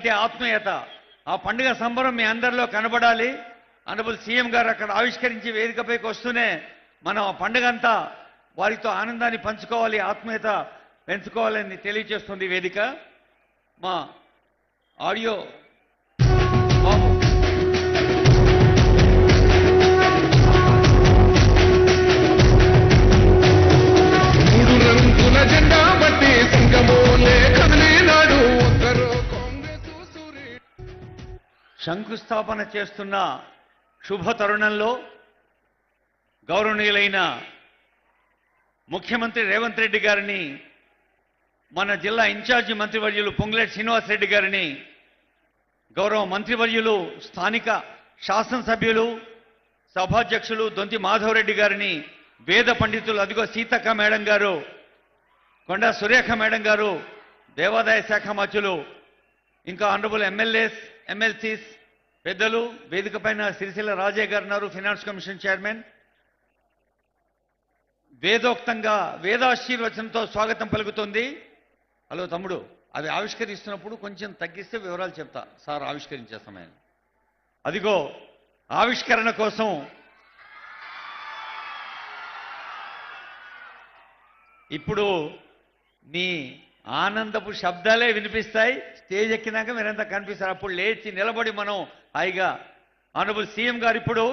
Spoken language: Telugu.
అంటే ఆత్మీయత. ఆ పండుగ సంబరం మీ అందరిలో కనబడాలి. అనబుల్ సీఎం గారు అక్కడ ఆవిష్కరించి వేదికపైకి వస్తూనే మనం ఆ పండుగ అంతా వారితో ఆనందాన్ని పంచుకోవాలి ఆత్మీయత పెంచుకోవాలని తెలియజేస్తుంది వేదిక. మా ఆడియో శంకుస్థాపన చేస్తున్న శుభ తరుణంలో గౌరవనీయులైన ముఖ్యమంత్రి రేవంత్ రెడ్డి గారిని మన జిల్లా ఇన్ఛార్జి మంత్రివర్యులు పొంగులేటి శ్రీనివాస్ రెడ్డి గారిని గౌరవ మంత్రివర్యులు స్థానిక శాసనసభ్యులు సభాధ్యక్షులు దొంతి మాధవరెడ్డి గారిని వేద పండితులు అదిగో సీతక్క మేడం గారు కొండా సురేఖ మేడం గారు దేవాదాయ శాఖ మధ్యులు ఇంకా ఆనరబుల్ ఎమ్మెల్యేస్ ఎమ్మెల్సీస్ పెద్దలు వేదిక పైన సిరిసిల్ల రాజయ్య గారు ఉన్నారు ఫినాన్స్ కమిషన్ చైర్మన్. వేదోక్తంగా వేదాశీర్వచనంతో స్వాగతం పలుకుతుంది. హలో తమ్ముడు అవి ఆవిష్కరిస్తున్నప్పుడు కొంచెం తగ్గిస్తే వివరాలు చెప్తా. సార్ ఆవిష్కరించే సమయం అదిగో ఆవిష్కరణ కోసం ఇప్పుడు మీ ఆనందపు శబ్దాలే వినిపిస్తాయి. స్టేజ్ ఎక్కినాక మీరంతా కనిపిస్తారు. అప్పుడు లేచి నిలబడి మనం హాయిగా ఆనబుల్ సీఎం గారు ఇప్పుడు